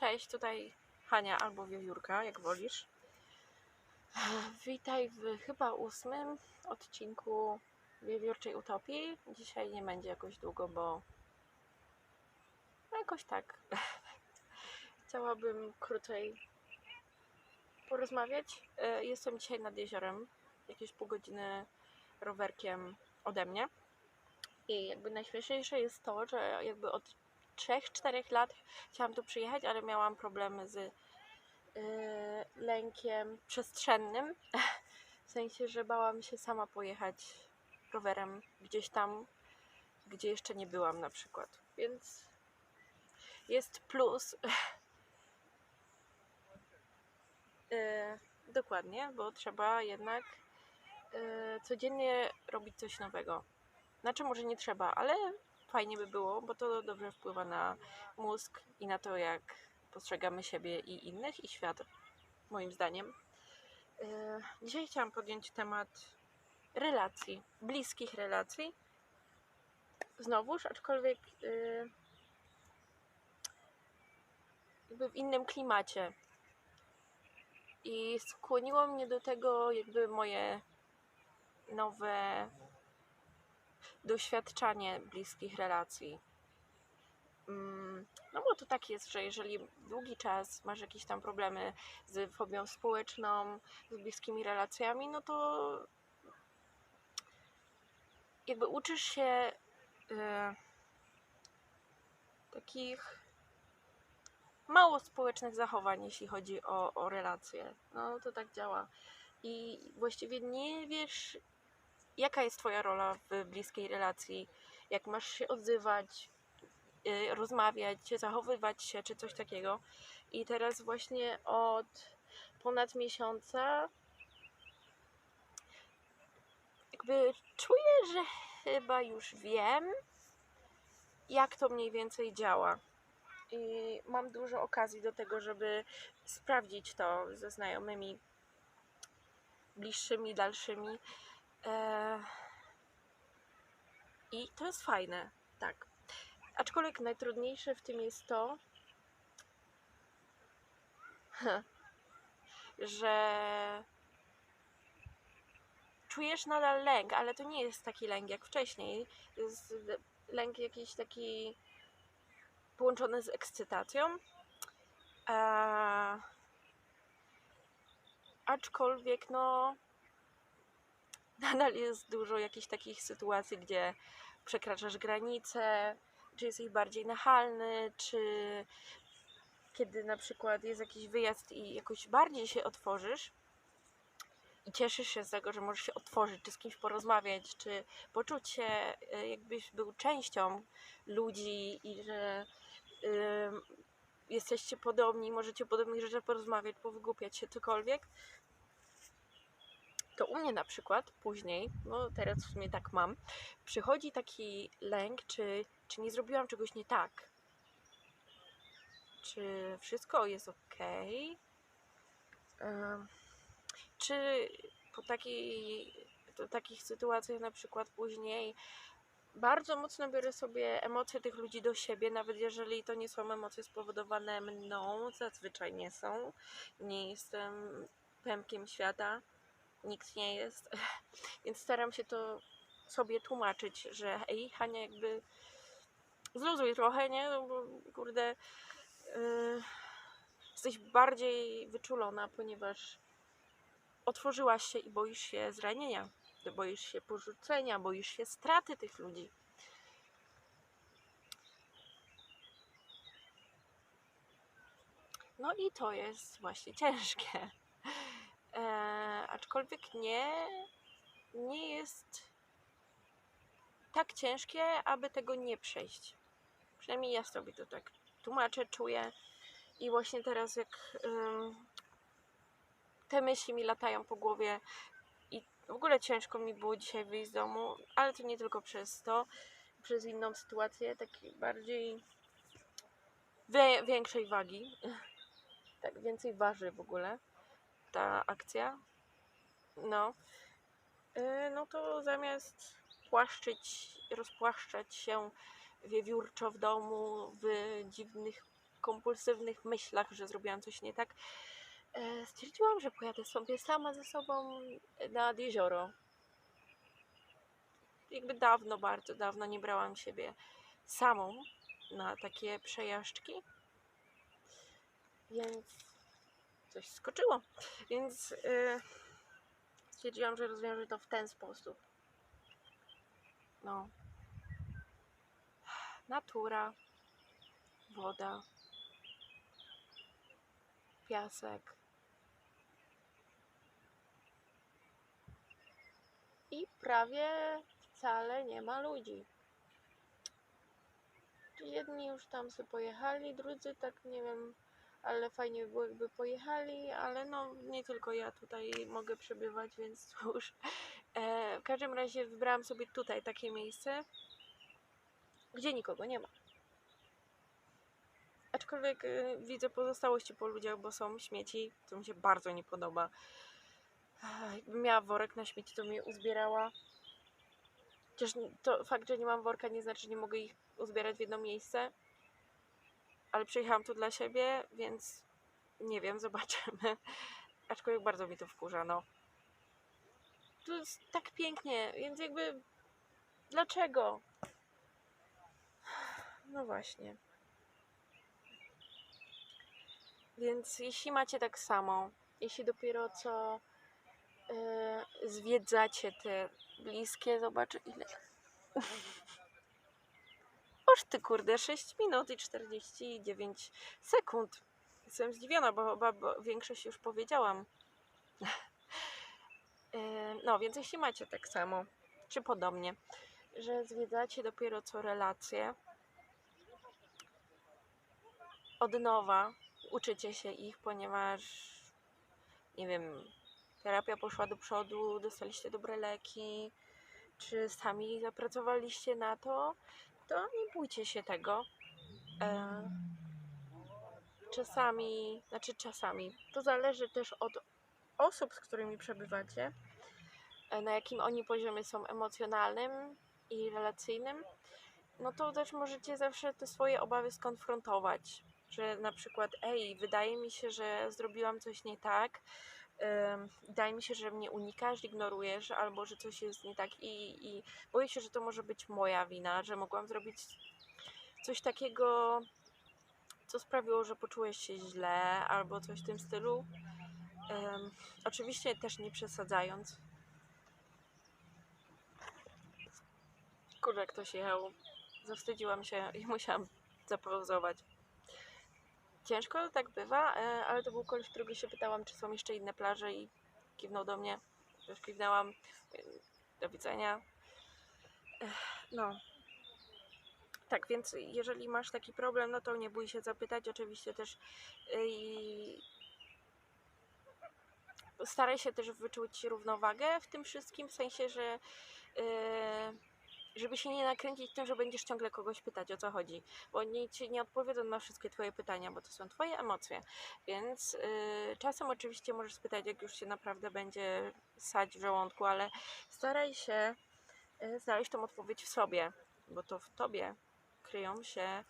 Cześć, tutaj Hania albo Wiewiórka, jak wolisz. Witaj w chyba ósmym odcinku Wiewiórczej Utopii. Dzisiaj nie będzie jakoś długo, bo no jakoś tak. Chciałabym krócej porozmawiać. E, Jestem dzisiaj nad jeziorem, jakieś pół godziny rowerkiem ode mnie. I jakby najśmieszniejsze jest to, że jakby od 3-4 lat chciałam tu przyjechać, ale miałam problemy z yy, lękiem przestrzennym. W sensie, że bałam się sama pojechać rowerem gdzieś tam, gdzie jeszcze nie byłam na przykład. Więc jest plus. Yy, dokładnie, bo trzeba jednak yy, codziennie robić coś nowego. Znaczy, może nie trzeba, ale fajnie by było, bo to dobrze wpływa na mózg i na to, jak postrzegamy siebie i innych i świat, moim zdaniem. Yy, Dzisiaj chciałam podjąć temat relacji, bliskich relacji. Znowuż, aczkolwiek yy, jakby w innym klimacie. I skłoniło mnie do tego jakby moje nowe doświadczanie bliskich relacji. Mm, No bo to tak jest, że jeżeli długi czas masz jakieś tam problemy z fobią społeczną, z bliskimi relacjami, no to jakby uczysz się e, takich mało społecznych zachowań, jeśli chodzi o, o relacje. No to tak działa. I właściwie nie wiesz, jaka jest Twoja rola w bliskiej relacji, jak masz się odzywać, y, rozmawiać, zachowywać się, czy coś takiego. I teraz właśnie od ponad miesiąca jakby czuję, że chyba już wiem, jak to mniej więcej działa. I mam dużo okazji do tego, żeby sprawdzić to ze znajomymi, bliższymi, dalszymi. Eee, I to jest fajne, tak. Aczkolwiek najtrudniejsze w tym jest to, że czujesz nadal lęk, ale to nie jest taki lęk jak wcześniej. Jest lęk jakiś taki połączony z ekscytacją. Eee, aczkolwiek, no, nadal jest dużo jakichś takich sytuacji, gdzie przekraczasz granice, czy jesteś bardziej nachalny, czy kiedy na przykład jest jakiś wyjazd i jakoś bardziej się otworzysz i cieszysz się z tego, że możesz się otworzyć, czy z kimś porozmawiać, czy poczuć się e, jakbyś był częścią ludzi i że ym, jesteście podobni, możecie o podobnych rzeczach porozmawiać, powygłupiać się, cokolwiek, to u mnie na przykład później, no teraz w sumie tak mam, przychodzi taki lęk, czy, czy nie zrobiłam czegoś nie tak. Czy wszystko jest ok? Czy po takich sytuacjach na przykład później bardzo mocno biorę sobie emocje tych ludzi do siebie, nawet jeżeli to nie są emocje spowodowane mną, zazwyczaj nie są. Nie jestem pępkiem świata nikt nie jest. Więc staram się to sobie tłumaczyć, że ej, Hania, jakby zluzuj trochę, nie? No bo kurde, yy, jesteś bardziej wyczulona, ponieważ otworzyłaś się i boisz się zranienia, boisz się porzucenia, boisz się straty tych ludzi. No i to jest właśnie ciężkie. E, aczkolwiek nie, nie jest tak ciężkie, aby tego nie przejść. Przynajmniej ja sobie to tak tłumaczę, czuję. I właśnie teraz, jak te myśli mi latają po głowie, i w ogóle ciężko mi było dzisiaj wyjść z domu, ale to nie tylko przez to, przez inną sytuację, takiej bardziej większej wagi. Tak, więcej waży w ogóle ta akcja. No. Yy, no to zamiast płaszczyć, rozpłaszczać się wiewiórczo w domu w dziwnych kompulsywnych myślach, że zrobiłam coś nie tak, e, stwierdziłam, że pojadę sobie sama ze sobą nad jezioro. Jakby dawno, bardzo dawno nie brałam siebie samą na takie przejażdżki. Więc coś skoczyło. Więc yy, stwierdziłam, że rozwiążę to w ten sposób. No. Natura, woda, piasek. I prawie wcale nie ma ludzi. Jedni już tam sobie pojechali, drudzy tak nie wiem, ale fajnie by było jakby pojechali, ale no nie tylko ja tutaj mogę przebywać, więc cóż. E, w każdym razie wybrałam sobie tutaj takie miejsce, gdzie nikogo nie ma. Aczkolwiek y, widzę pozostałości po ludziach, bo są śmieci, co mi się bardzo nie podoba. Ech, Jakbym miała worek na śmieci, to mnie uzbierała. Chociaż to fakt, że nie mam worka nie znaczy, że nie mogę ich uzbierać w jedno miejsce. Ale przyjechałam tu dla siebie, więc nie wiem, zobaczymy. Aczkolwiek bardzo mi to wkurza, no. Tu jest tak pięknie, więc jakby dlaczego? No właśnie. Więc jeśli macie tak samo, jeśli dopiero co e, zwiedzacie te bliskie, zobaczę ile. Oż ty kurde, 6 minut i 49 sekund. Jestem zdziwiona, bo większość już powiedziałam. No, więc jeśli macie tak samo, czy podobnie, że zwiedzacie dopiero co relacje, od nowa uczycie się ich, ponieważ nie wiem, terapia poszła do przodu, dostaliście dobre leki, czy sami zapracowaliście na to, to nie bójcie się tego. E, czasami, znaczy czasami, to zależy też od osób, z którymi przebywacie, e, na jakim oni poziomie są emocjonalnym i relacyjnym, no to też możecie zawsze te swoje obawy skonfrontować, że na przykład, ej, wydaje mi się, że zrobiłam coś nie tak, wydaje mi się, że mnie unikasz, ignorujesz, albo że coś jest nie tak i, i boję się, że to może być moja wina, że mogłam zrobić coś takiego, co sprawiło, że poczułeś się źle, albo coś w tym stylu. Ym, oczywiście też nie przesadzając. Kurde, ktoś jechał. Zawstydziłam się i musiałam zapauzować. Ciężko tak bywa, e, ale to był koleś, którego się pytałam, czy są jeszcze inne plaże i kiwnął do mnie. Też kiwnęłam. e, Do widzenia. Ech, No. Tak, więc jeżeli masz taki problem, no to nie bój się zapytać. Oczywiście też e, i staraj się też wyczuć równowagę w tym wszystkim, w sensie, że e, żeby się nie nakręcić tym, że będziesz ciągle kogoś pytać o co chodzi, bo oni ci nie odpowiedzą na wszystkie twoje pytania, bo to są twoje emocje, więc yy, czasem oczywiście możesz spytać, jak już się naprawdę będzie sać w żołądku, ale staraj się yy, znaleźć tą odpowiedź w sobie, bo to w tobie kryją się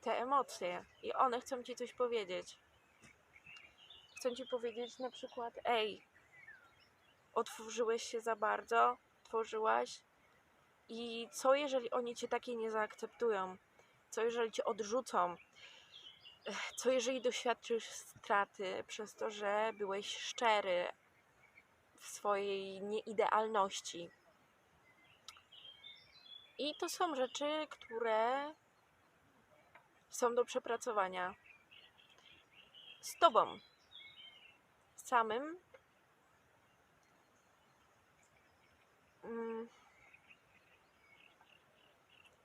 te emocje i one chcą ci coś powiedzieć. Chcą ci powiedzieć na przykład, ej, otworzyłeś się za bardzo, otworzyłaś i co jeżeli oni cię takie nie zaakceptują? Co jeżeli cię odrzucą? Co jeżeli doświadczysz straty przez to, że byłeś szczery w swojej nieidealności? I to są rzeczy, które są do przepracowania z tobą samym.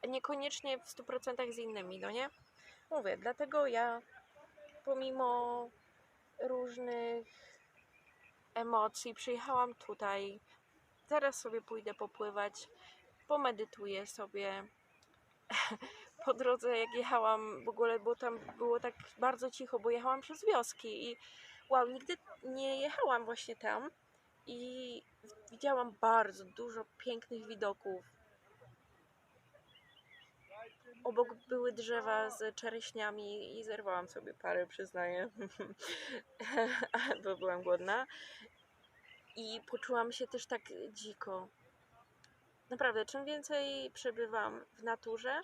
Niekoniecznie w 100% z innymi, no nie? Mówię, dlatego ja pomimo różnych emocji przyjechałam tutaj. Zaraz sobie pójdę popływać, pomedytuję sobie. Po drodze, jak jechałam, w ogóle, bo tam było tak bardzo cicho, bo jechałam przez wioski i wow, nigdy nie jechałam właśnie tam i widziałam bardzo dużo pięknych widoków. obok były drzewa z czereśniami i zerwałam sobie parę, przyznaję, bo byłam głodna. I poczułam się też tak dziko. Naprawdę, czym więcej przebywam w naturze,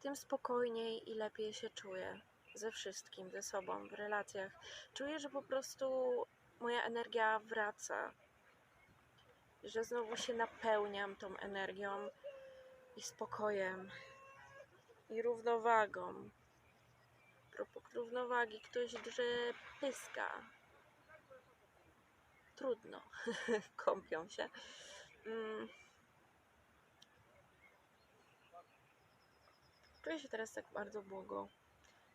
tym spokojniej i lepiej się czuję ze wszystkim, ze sobą, w relacjach. Czuję, że po prostu moja energia wraca, że znowu się napełniam tą energią i spokojem i równowagą. Propos równowagi, ktoś drze pyska. Trudno. Kąpią się. Mm. Czuję się teraz tak bardzo błogo.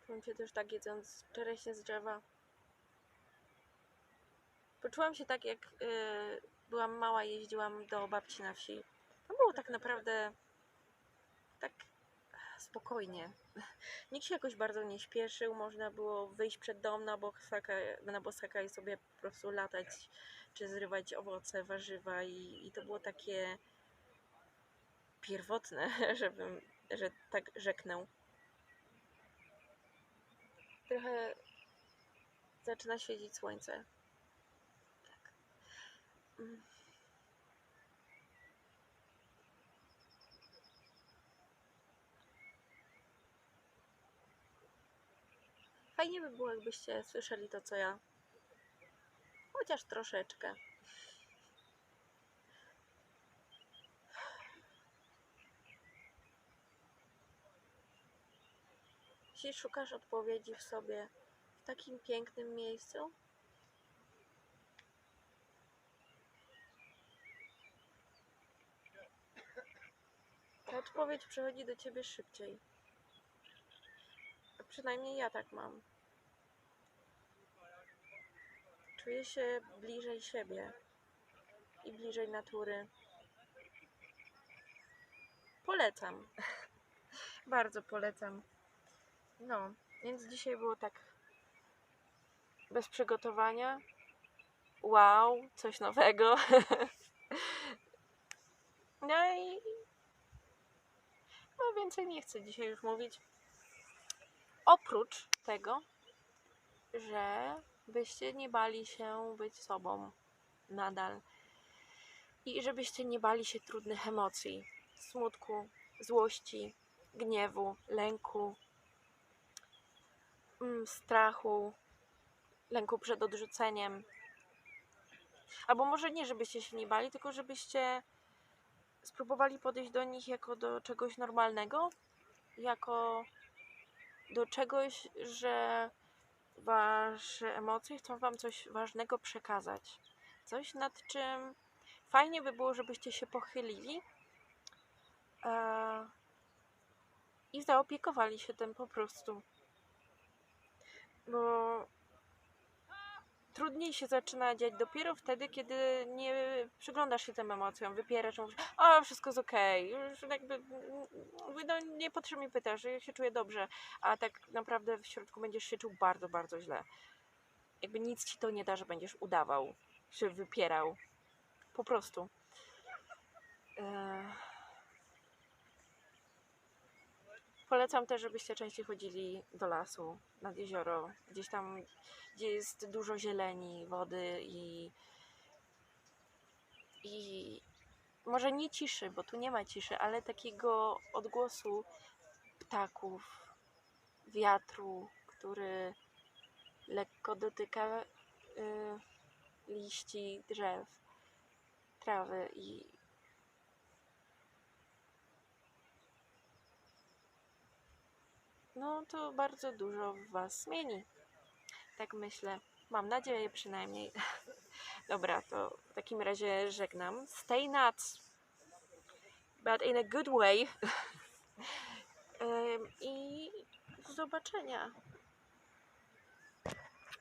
Czułem się też tak jedząc czereśnie z drzewa. Poczułam się tak, jak y, byłam mała, jeździłam do babci na wsi. To było tak naprawdę tak spokojnie. Nikt się jakoś bardzo nie śpieszył, można było wyjść przed dom na bosaka, na bosaka i sobie po prostu latać, czy zrywać owoce, warzywa i, i to było takie pierwotne, żebym, że tak rzeknę. Trochę zaczyna świecić słońce. Fajnie by było, jakbyście słyszeli to, co ja. Chociaż troszeczkę. Jeśli szukasz odpowiedzi w sobie w takim pięknym miejscu, odpowiedź przychodzi do ciebie szybciej. A przynajmniej ja tak mam. Czuję się bliżej siebie i bliżej natury. Polecam. Bardzo polecam. No, więc dzisiaj było tak bez przygotowania. Wow, coś nowego. No i no więcej nie chcę dzisiaj już mówić. Oprócz tego, że byście nie bali się być sobą nadal. I żebyście nie bali się trudnych emocji, smutku, złości, gniewu, lęku, mm, strachu, lęku przed odrzuceniem. Albo może nie, żebyście się nie bali, tylko żebyście spróbowali podejść do nich jako do czegoś normalnego, jako do czegoś, że wasze emocje chcą wam coś ważnego przekazać. Coś nad czym fajnie by było, żebyście się pochylili e, i zaopiekowali się tym po prostu. Bo trudniej się zaczyna dziać dopiero wtedy, kiedy nie przyglądasz się tym emocjom, wypierasz, mówisz, o, wszystko jest okej, już jakby no, nie potrzebnie pytasz, ja się czuję dobrze, a tak naprawdę w środku będziesz się czuł bardzo, bardzo źle. Jakby nic ci to nie da, że będziesz udawał, czy wypierał. Po prostu. Eee... Polecam też, żebyście częściej chodzili do lasu, nad jezioro, gdzieś tam, gdzie jest dużo zieleni, wody i, i może nie ciszy, bo tu nie ma ciszy, ale takiego odgłosu ptaków, wiatru, który lekko dotyka y, liści drzew, trawy i no to bardzo dużo w Was zmieni. Tak myślę. Mam nadzieję przynajmniej. Dobra, to w takim razie żegnam. Stay nuts, but in a good way. I do zobaczenia.